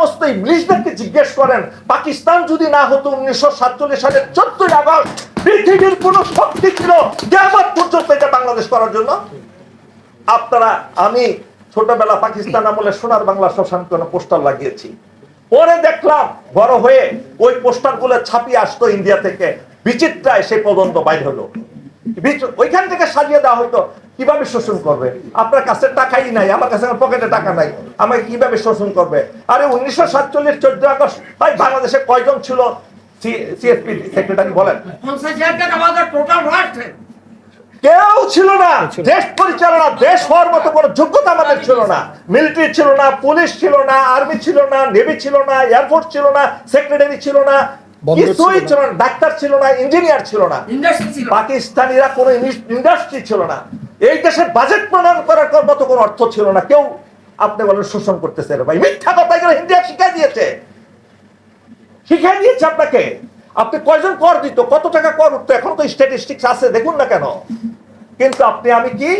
সমস্ত ইংলিশদেরকে জিজ্ঞেস করেন, পাকিস্তান যদি না হতো উনিশশো সাতচল্লিশ সালের চোদ্দই আগস্ট পৃথিবীর কোন শক্তি ছিল কেমন পর্যন্ত এটা বাংলাদেশ করার জন্য? আপনারা, আমি ছোটবেলা পাকিস্তান আমলে সোনার বাংলা শ্মশান কোনো পোস্টার লাগিয়েছি। পরে দেখলাম, বড় হয়ে ওই পোস্টারগুলো ছাপিয়ে আসতো ইন্ডিয়া থেকে। বিচিত্রায় সেই পর্যন্ত বাইর হলো। ওইখান থেকে সাজিয়ে দেওয়া হয়তো কীভাবে শোষণ করবে? আপনার কাছে টাকাই নাই আমার কাছে পকেটে টাকা নাই। আমাকে কীভাবে শোষণ করবে? আরে উনিশশো সাতচল্লিশ চোদ্দ আগস্ট ভাই বাংলাদেশে কয়জন ছিল সিএসপি সেক্রেটারি বলেন? কেউ ছিল না। দেশ পরিচালনা দেশ হওয়ার মতো কোনো যোগ্যতা আমাদের ছিল না। মিলিটারি ছিল না পুলিশ ছিল না আর্মি ছিল না নেভি ছিল না এয়ারফোর্স ছিল না সেক্রেটারি ছিল না কিছুই ছিল না। ডাক্তার ছিল না ইঞ্জিনিয়ার ছিল না। ইন্ডাস্ট্রি পাকিস্তানিরা কোনো ইন্ডাস্ট্রি ছিল না। এই দেশের বাজেট প্রণয়ন করার মতো কোনো অর্থ ছিল না। কেউ আপনি বলেন শোষণ করতেছে ভাই মিথ্যা কথা এগুলো ইন্ডিয়া শিখাই দিয়েছে। শিখাই দিয়েছে আপনাকে। আপনি কয়জন কর দিত? কত টাকা কর উঠতো? এখন তো স্ট্যাটিস্টিক্স আছে দেখুন না কেন? কিন্তু আপনি আমি কি?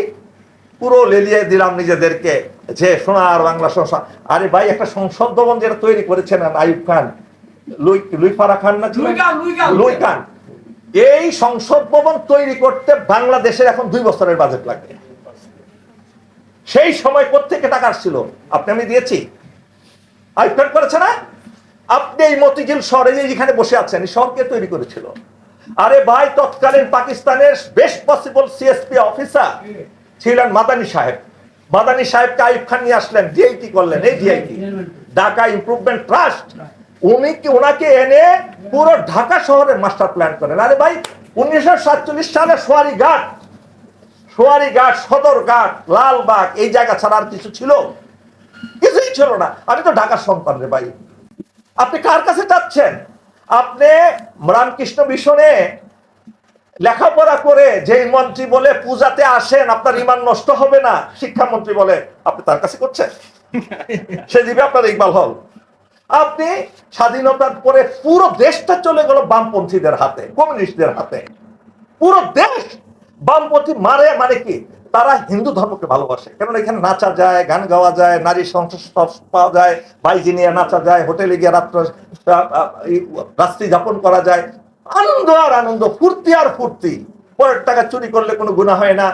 পুরো লেলিয়ে দিলাম নিজেদেরকে। যে সোনার বাংলা সংসদ আরে ভাই একটা সংসদ ভবন যেটা তৈরি করেছেন আইব খান। Luis Luis Farrakhan. না। Louis Kahn. এই সংসদ ভবন তৈরি করতে বাংলাদেশের এখন দুই বছরের বাজেট লাগবে সেই সময় কোথেকে টাকা আসছিল। আপনি আমি দিয়েছি। করেছে না? আপনি এই মতিঝিল শহরে যে যেখানে বসে আছেন শহরকে তৈরি করেছিল? আরে ভাই, তৎকালীন পাকিস্তানের বেশ পসিবল সিএসপি অফিসার ছিলেন মাদানী সাহেব। মাদানী সাহেবকে আইব খান নিয়ে আসলেন ডিআইটি করলেন, এই ডিআইটি ঢাকা ইম্প্রুভমেন্ট ট্রাস্ট উনি কি ওনাকে এনে পুরো ঢাকা শহরের মাস্টার প্ল্যান করেন। আরে ভাই উনিশশো সাতচল্লিশ সালে সোয়ারি ঘাট সোয়ারি ঘাট সদর ঘাট লালবাগ এই জায়গা ছাড়া আর কিছু ছিল? কিছুই ছিল না। আমি তো ঢাকার সন্তান রে ভাই। আপনি কার কাছে যাচ্ছেন আপনি রামকৃষ্ণ মিশনে লেখাপড়া করে যেই মন্ত্রী বলে পূজাতে আসেন আপনার ইমান নষ্ট হবে না শিক্ষামন্ত্রী বলে আপনি তার কাছে করছেন? সে দিবে আপনার ইকবাল হল। আপনি স্বাধীনতার পরে পুরো দেশটা চলে গেল বামপন্থীদের হাতে, কমিউনিস্টদের হাতে। পুরো দেশ বামপন্থী মারে মানে কি? তারা হিন্দু ধর্মকে ভালোবাসে। কেননা এখানে নাচা যায়, গান গাওয়া যায়, নারী সংসর্ষ পাওয়া যায়, বাইজি নিয়ে নাচা যায়, হোটেলে গিয়ে রাত্র রাত্রি যাপন করা যায়। আনন্দ আর আনন্দ, ফুর্তি আর ফুর্তি। পরের টাকা চুরি করলে কোনো গুণা হয় না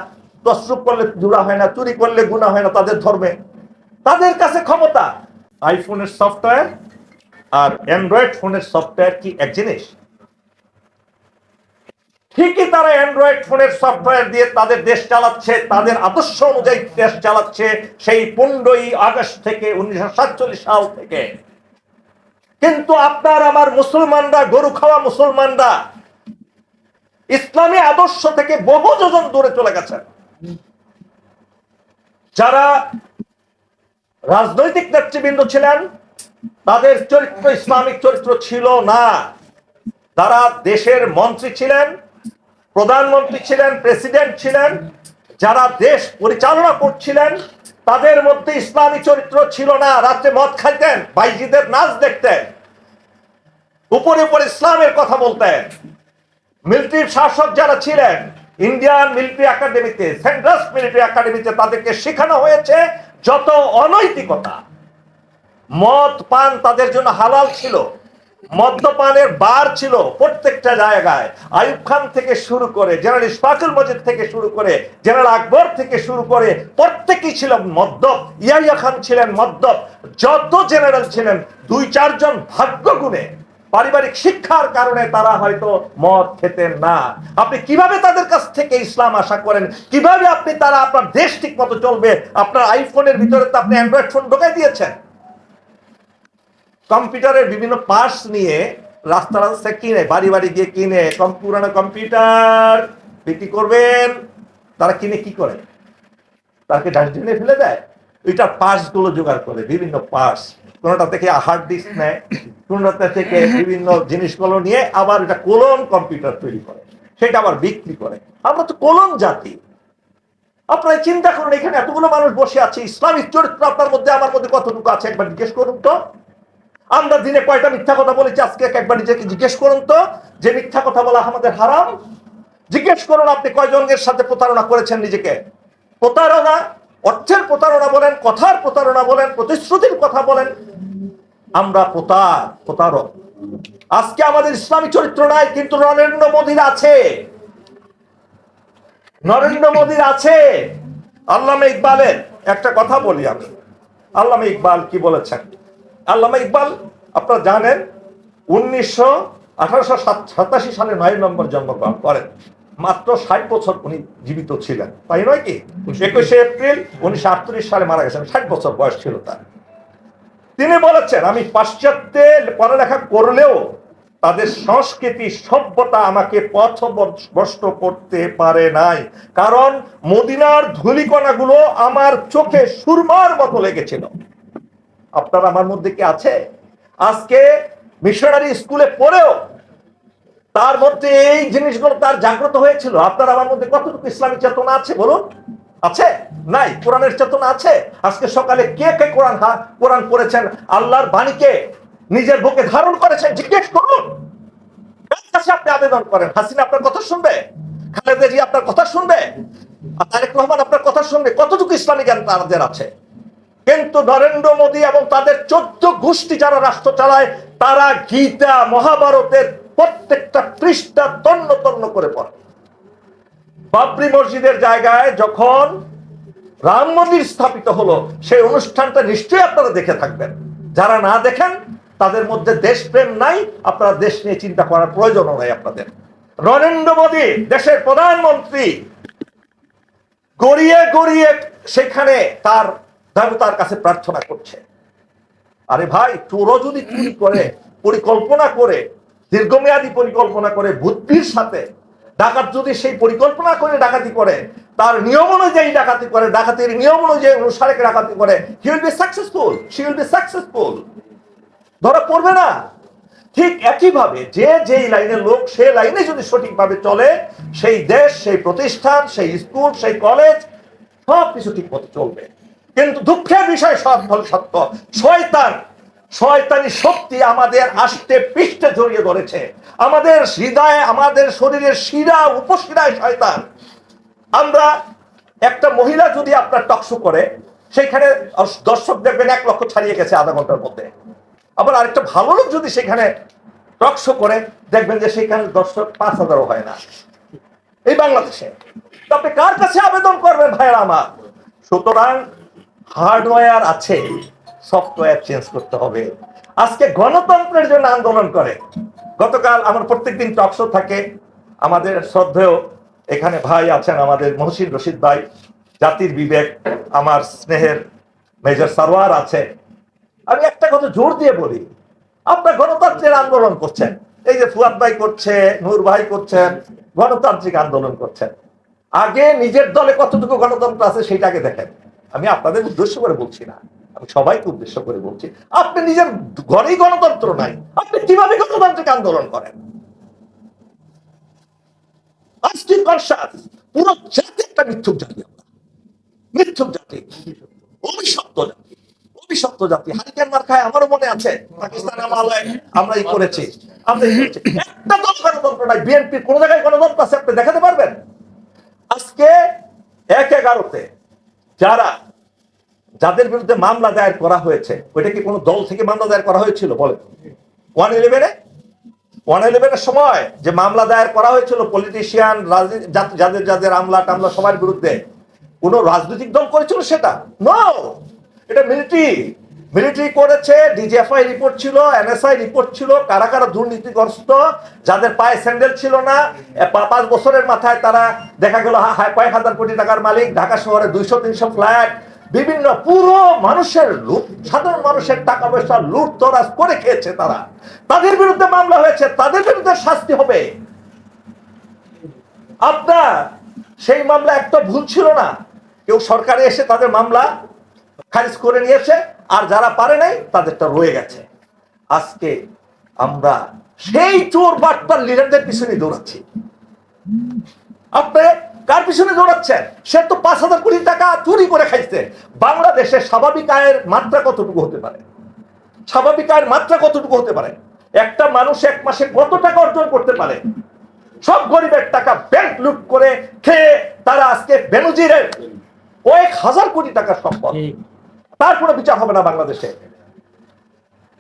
তসরুপ করলে গুণা হয় না, চুরি করলে গুণা হয় না তাদের ধর্মে। তাদের কাছে ক্ষমতা। আইফোনের সফটওয়্যার আর অ্যান্ড্রয়েড ফোনের সফটওয়্যার কি এক জিনিস? ঠিকই তারা অ্যান্ড্রয়েড ফোনের সফটওয়্যার দিয়ে তাদের দেশ চালাচ্ছে, তাদের আদর্শ অনুযায়ী দেশ চালাচ্ছে সেই পনেরোই আগস্ট থেকে উনিশশো সাতচল্লিশ সাল থেকে। কিন্তু আপনার আমার মুসলমানরা, গরু খাওয়া মুসলমানরা ইসলামী আদর্শ থেকে বহু যোজন দূরে চলে গেছেন। যারা রাজনৈতিক নেতৃবৃন্দ ছিলেন তাদের চরিত্র, ইসলামিক চরিত্র ছিল না। তারা দেশের মন্ত্রী ছিলেন, প্রধানমন্ত্রী ছিলেন, প্রেসিডেন্ট ছিলেন, যারা দেশ পরিচালনা করছিলেন, তাদের মধ্যে ইসলামী চরিত্র ছিল না। রাত্রে মদ খাইতেন, বাইজিদের নাচ দেখতেন, উপরে উপরে ইসলামের কথা বলতেন। মিলিটারি শাসক যারা ছিলেন, ইন্ডিয়ান মিলিটারি একাডেমিতে সেন্ট্রাস মিলিটারি একাডেমিতে তাদেরকে শেখানো হয়েছে যত অনৈতিকতা। মদ পান তাদের জন্য হালাল ছিল। মদ্যপানের বার ছিল প্রত্যেকটা জায়গায়। আইব খান থেকে শুরু করে জেনারেল ইসফাকুল মজিদ থেকে শুরু করে জেনারেল আকবর থেকে শুরু করে প্রত্যেকেই ছিল মদ্যপ ইয়াইয়া খান ছিলেন মদ্যপ যত জেনারেল ছিলেন, দুই চারজন ভাগ্য গুণে পারিবারিক শিক্ষার কারণে তারা হয়তো মদ খেতেন না। আপনি কীভাবে তাদের কাছ থেকে ইসলাম আশা করেন? কীভাবে আপনি তারা আপনার দেশ ঠিক মতো চলবে? আপনার আইফোনের ভিতরে তো আপনি অ্যান্ড্রয়েড ফোন ঢোকাই দিয়েছেন। কম্পিউটারের বিভিন্ন পার্টস নিয়ে রাস্তা রাস্তা কিনে, বাড়ি বাড়ি গিয়ে কিনে পুরানো কম্পিউটার বিক্রি করবেন। তারা কিনে কি করে? তাকে ডাস্টবিনে ফেলে দেয়। ওইটা পার্টসগুলো জোগাড় করে, বিভিন্ন পার্টস কোনোটা থেকে হার্ড ডিস্ক নেয়, কোনোটা থেকে বিভিন্ন জিনিসগুলো নিয়ে আবার এটা কোলন কম্পিউটার তৈরি করে। সেটা আবার বিক্রি করে। আমরা তো কোলন জাতি। আপনারা চিন্তা করুন, এখানে এতগুলো মানুষ বসে আছে ইসলামিক চরিত্র আপনার মধ্যে, আমার মধ্যে কতটুকু আছে? একবার জিজ্ঞেস করুন তো। আমরা দিনে কয়টা মিথ্যা কথা বলেছি? আজকে একবার নিজেকে জিজ্ঞেস করুন তো? যে মিথ্যা কথা বলা আমাদের হারাম? জিজ্ঞেস করুন আপনি কয়জনের সাথে প্রতারণা করেছেন নিজেকে? প্রতারণা, অর্থের প্রতারণা বলেন, কথার প্রতারণা বলেন, প্রতিশ্রুতির কথা বলেন। আমরা প্রতার, প্রতারক। আজকে আমাদের ইসলামী চরিত্র নাই, কিন্তু নরেন্দ্র মোদীর আছে। নরেন্দ্র মোদীর আছে। আল্লামা ইকবালের একটা কথা বলি আমি। আল্লামা ইকবাল কি বলেছেন? আল্লামা ইকবাল আপনারা জানেন উনিশশো আঠারোশো সাতাশি সালে নয় নম্বর জন্মগ্রহণ করেন। মাত্র ষাট বছর উনি জীবিত ছিলেন। তাই নয় কি? একুশে এপ্রিল উনিশশো আটত্রিশ সালে মারা গেছেন। ষাট বছর বয়স ছিল তার। তিনি বলেছেন আমি পাশ্চাত্যে পড়ালেখা করলেও তাদের সংস্কৃতি সভ্যতা আমাকে পথ পথভ্রষ্ট করতে পারে নাই। কারণ মদিনার ধূলিকণাগুলো আমার চোখে সুরমার মতো লেগেছিল। আপনার আমার মধ্যে কি আছে? আজকে মিশনারি স্কুলে পড়েও তার মধ্যে এই জিনিসগুলো তার জাগ্রত হয়েছিল। আপনার আমার মধ্যে কতটুকু ইসলামী চেতনা আছে বলুন? আছে? নাই। কোরআনের চেতনা আছে? আজকে সকালে কে কে কোরআন কোরআন পড়েছেন? আল্লাহর বাণীকে নিজের বুকে ধারণ করেছেন? জিজ্ঞেস করুন। কাছে আপনি আবেদন করেন? হাসিনা আপনার কথা শুনবে? খালেদা জি আপনার কথা শুনবে? তারেক রহমান আপনার কথা শুনবে? কতটুকু ইসলামী জ্ঞান তাদের আছে? কিন্তু নরেন্দ্র মোদী এবং তাদের চোদ্দ গোষ্ঠী যারা রাষ্ট্র চালায়, তারা গীতা, মহাভারতের প্রত্যেকটা পৃষ্ঠা তন্ন তন্ন করে পড়ে। বাবরি মসজিদের জায়গায় যখন রাম মন্দির স্থাপিত হলো, সেই অনুষ্ঠানটা নিশ্চয়ই আপনারা দেখে থাকবেন। যারা না দেখেন, তাদের মধ্যে দেশপ্রেম নাই, আপনারা দেশ নিয়ে চিন্তা করার প্রয়োজনও নাই আপনাদের। নরেন্দ্র মোদী, দেশের প্রধানমন্ত্রী, গড়িয়ে গড়িয়ে সেখানে তার দেবতার কাছে প্রার্থনা করছে। আরে ভাই, চোরও যদি চুরি করে, পরিকল্পনা করে, দীর্ঘমেয়াদী পরিকল্পনা করে, বুদ্ধির সাথে ডাকাত যদি সেই পরিকল্পনা করে ডাকাতি করে, তার নিয়ম অনুযায়ী ডাকাতি করে, ডাকাতির নিয়ম অনুযায়ী অনুসারে ডাকাতি করে he will be successful she will be successful ধরা পড়বে না। ঠিক একইভাবে যে যেই লাইনের লোক, সে লাইনে যদি সঠিকভাবে চলে, সেই দেশ, সেই প্রতিষ্ঠান, সেই স্কুল, সেই কলেজ সব কিছু ঠিক মতো চলবে। কিন্তু দুঃখের বিষয় সব হল সত্য। শয়তান, শয়তানি শক্তি আমাদের আষ্টে পৃষ্ঠে জড়িয়ে ধরেছে। আমাদের হৃদয়ে, আমাদের শরীরের শিরা, উপশিরায় শয়তান। আমরা একটা মহিলা যদি আপনার টকশো করে, সেখানে দর্শক দেখবেন এক লক্ষ ছাড়িয়ে গেছে আধা ঘণ্টার মধ্যে। আবার আরেকটা ভালো লোক যদি সেখানে টকশো করে, দেখবেন যে সেখানে দর্শক পাঁচ হাজারও হয় না। এই বাংলাদেশে। আপনি কার কাছে আবেদন করবেন ভাইয়েরা আমার? সুতরাং হার্ডওয়্যার আছে, সফটওয়্যার চেঞ্জ করতে হবে। আজকে গণতন্ত্রের জন্য আন্দোলন করে। গতকাল আমার প্রত্যেকদিন টকশো থাকে। আমাদের শ্রদ্ধেয় এখানে ভাই আছেন আমাদের মহসিন রশিদ ভাই, জাতির বিবেক, আমার স্নেহের মেজর সারোয়ার আছে। আমি একটা কথা জোর দিয়ে বলি, আপনার গণতান্ত্রিক আন্দোলন করছেন। এই যে ফুয়াদ ভাই করছে, নূর ভাই করছেন, গণতান্ত্রিক আন্দোলন করছেন। আগে নিজের দলে কতটুকু গণতন্ত্র আছে সেটাকে দেখেন। আমি আপনাদের উদ্দেশ্য করে বলছি না। আমি সবাইকে উদ্দেশ্য করে বলছি, আপনি নিজের ঘরেই গণতন্ত্র নাই। আপনি কীভাবে গণতান্ত্রিক আন্দোলন করেন? পুরো জাতি একটা মিথ্যুক জাতি মিথ্যুক জাতি, অভিশপ্ত জাতি। অভিশপ্ত জাতি। হারিকেন মার খায় আমারও মনে আছে পাকিস্তান আমরা করেছি একটা দল গণতন্ত্র নাই বিএনপি কোন জায়গায় গণতন্ত্র আছে, আপনি দেখাতে পারবেন? আজকে এক এগারোতে যারা, যাদের বিরুদ্ধে মামলা দায়ের করা হয়েছে, ওইটা কি কোনো দল থেকে মামলা দায়ের করা হয়েছিল? বলে ওয়ান ইলেভেনে ওয়ান ইলেভেনের সময় যে মামলা দায়ের করা হয়েছিল পলিটিশিয়ান যাদের যাদের আমলা টামলা সবার বিরুদ্ধে, কোনো রাজনৈতিক দল করেছিল সেটা? নো এটা মিলিটারি মিলিটারি করেছে ডিজিএফআই রিপোর্ট ছিল এনএসআই রিপোর্ট ছিল, কারা কারা দুর্নীতিগ্রস্ত, যাদের পায়ে স্যান্ডেল ছিল না পাঁচ বছরের মাথায় তারা দেখা গেল কয়েক হাজার কোটি টাকার মালিক, ঢাকা শহরে দুইশো, তিনশো ফ্ল্যাট, বিভিন্ন পুরো মানুষের লুট, সাধারণ মানুষের টাকা পয়সা লুট, তরাজ করে খেয়েছে তারা। তাদের বিরুদ্ধে মামলা হয়েছে, তাদের বিরুদ্ধে শাস্তি হবে। আপনার সেই মামলা একটা ভুল ছিল না। কেউ সরকারে এসে তাদের মামলা খারিজ করে নিয়েছে আর যারা পারে নাই, তাদেরটা রয়ে গেছে। আজকে আমরা সেই চোর বাটপার লিডারদের পিছনে দৌড়াচ্ছি। আপনি কার পিছনে দৌড়াচ্ছেন? সে তো পাঁচ হাজার কোটি টাকা চুরি করে খাইছে। বাংলাদেশের স্বাভাবিক আয়ের মাত্রা কতটুকু হতে পারে? স্বাভাবিক আয়ের মাত্রা কতটুকু হতে পারে? একটা মানুষ এক মাসে কত টাকা অর্জন করতে পারে? সব গরিবের টাকা ব্যাংক লুট করে খেয়ে তারা আজকে বেনজিরের কয়েক হাজার কোটি টাকা সম্পদ। তার কোনো বিচার হবে না বাংলাদেশে।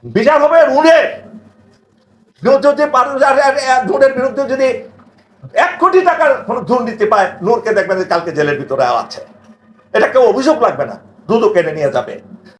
বিচার হবে রুনের নূরের বিরুদ্ধে যদি এক কোটি টাকার কোনো দুর্নীতি পায় নূরকে দেখবেন কালকে জেলের ভিতরে আছে। এটা কেউ অভিযোগ লাগবে না। দুদক কেনে নিয়ে যাবে।